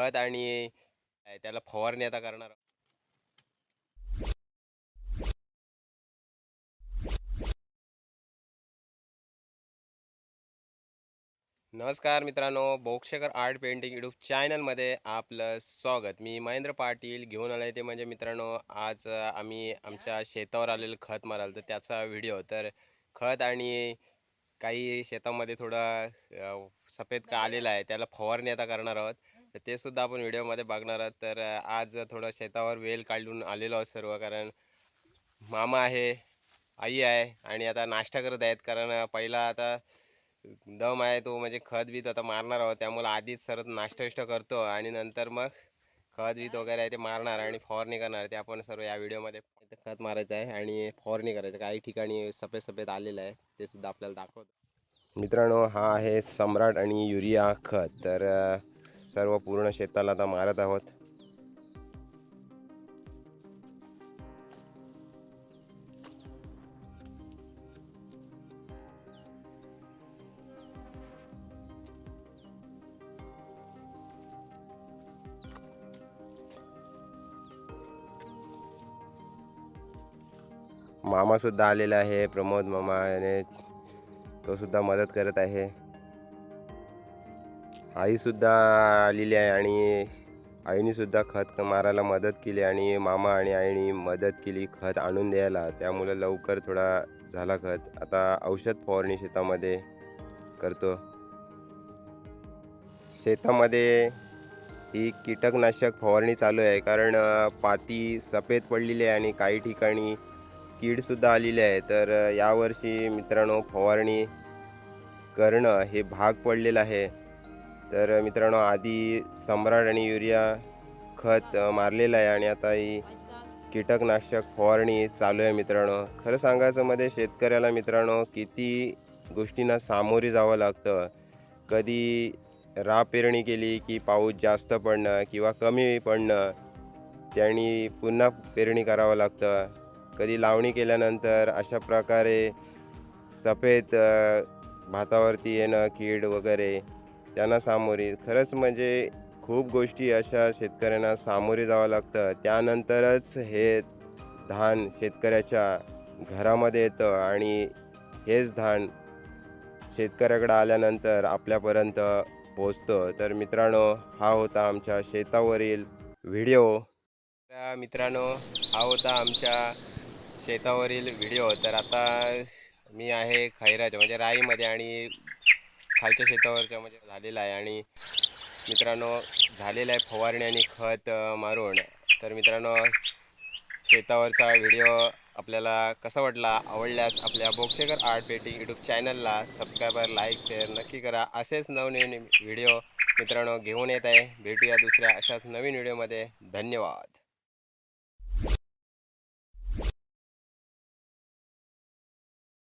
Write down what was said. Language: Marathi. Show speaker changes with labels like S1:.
S1: खत आणि त्याला फवारणी आता करणार. नमस्कार मित्रांनो बोक्षकर आर्ट पेंटिंग युट्यूब चॅनलमध्ये आपलं स्वागत. मी महेंद्र पाटील घेऊन आलो ते म्हणजे मित्रांनो आज आम्ही आमच्या शेतावर आलेलं खत माराल तर त्याचा व्हिडिओ. तर खत आणि काही शेतामध्ये थोडा सफेद का आलेला आहे त्याला फवारणी आता करणार आहोत. तर ते सुद्धा आपण व्हिडिओमध्ये बघणार आहोत. तर आज थोडं शेतावर वेल काढून आलेलो आहोत सर्व कारण मामा आहे आई आहे आणि आता नाश्ता करत आहेत. कारण पहिला आता दम आहे तो म्हणजे खत बीत आता मारणार आहोत. त्यामुळे आधीच सर्व नाश्ता करतो आणि नंतर मग खत बीत वगैरे आहे ते मारणार आणि फवारणी करणार. ते आपण सर्व या व्हिडिओमध्ये खत मारायचं आहे आणि फवारणी करायचं काही ठिकाणी सफेद सफेद आलेलं आहे. ते सुद्धा आपल्याला दाखवतो. मित्रांनो हा आहे सम्राट आणि युरिया खत. तर सर्व पूर्ण शेताला आता मारत आहोत. मामा सुद्धा आलेला आहे प्रमोद मामाने तो सुद्धा मदत करत आहे. आईसुद्धा आलेली आहे आणि आईनीसुद्धा खत मारायला मदत केली आणि मामा आणि आईनी मदत केली खत आणून द्यायला. त्यामुळं लवकर थोडा झाला खत. आता औषध फवारणी शेतामध्ये करतो. शेतामध्ये ही कीटकनाशक फवारणी चालू आहे कारण पाती सफेद पडलेली आहे आणि काही ठिकाणी कीडसुद्धा आलेली आहे. तर यावर्षी मित्रांनो फवारणी करणं हे भाग पडलेलं आहे. तर मित्रांनो आधी सम्राट आणि युरिया खत मारलेलं आहे आणि आता ही कीटकनाशक फवारणी चालू आहे मित्रांनो. खरं सांगायचं मध्ये शेतकऱ्याला मित्रांनो किती गोष्टींना सामोरे जावं लागतं. कधी राब पेरणी केली की पाऊस जास्त पडणं किंवा कमी पडणं त्यांनी पुन्हा पेरणी करावं लागतं. कधी लावणी केल्यानंतर अशा प्रकारे सफेद भातावरती येणं कीड वगैरे त्यांना सामोरी. खरंच म्हणजे खूप गोष्टी अशा शेतकऱ्यांना सामोरे जावं लागतं. त्यानंतरच हे धान शेतकऱ्याच्या घरामध्ये येतं आणि हेच धान शेतकऱ्याकडे आल्यानंतर आपल्यापर्यंत पोचतं. तर मित्रांनो हा होता आमच्या शेतावरील व्हिडिओ. मित्रांनो हा होता आमच्या शेतावरील व्हिडिओ. तर आता मी आहे खैराच्या म्हणजे राईमध्ये आणि खालच्या शेतावरच्या म्हणजे झालेला आहे आणि मित्रांनो झालेला आहे फवारणी आणि खत मारून. तर मित्रांनो शेतावरचा व्हिडिओ आपल्याला कसा वाटला आवडल्यास आपल्या बोक्सेकर आर्ट पेटिंग यूट्यूब चॅनलला सबस्क्रायबर लाईक शेअर नक्की करा. असेच नवनवीन व्हिडिओ मित्रांनो घेऊन येत आहे. भेटूया दुसऱ्या अशाच नवीन व्हिडिओमध्ये. धन्यवाद.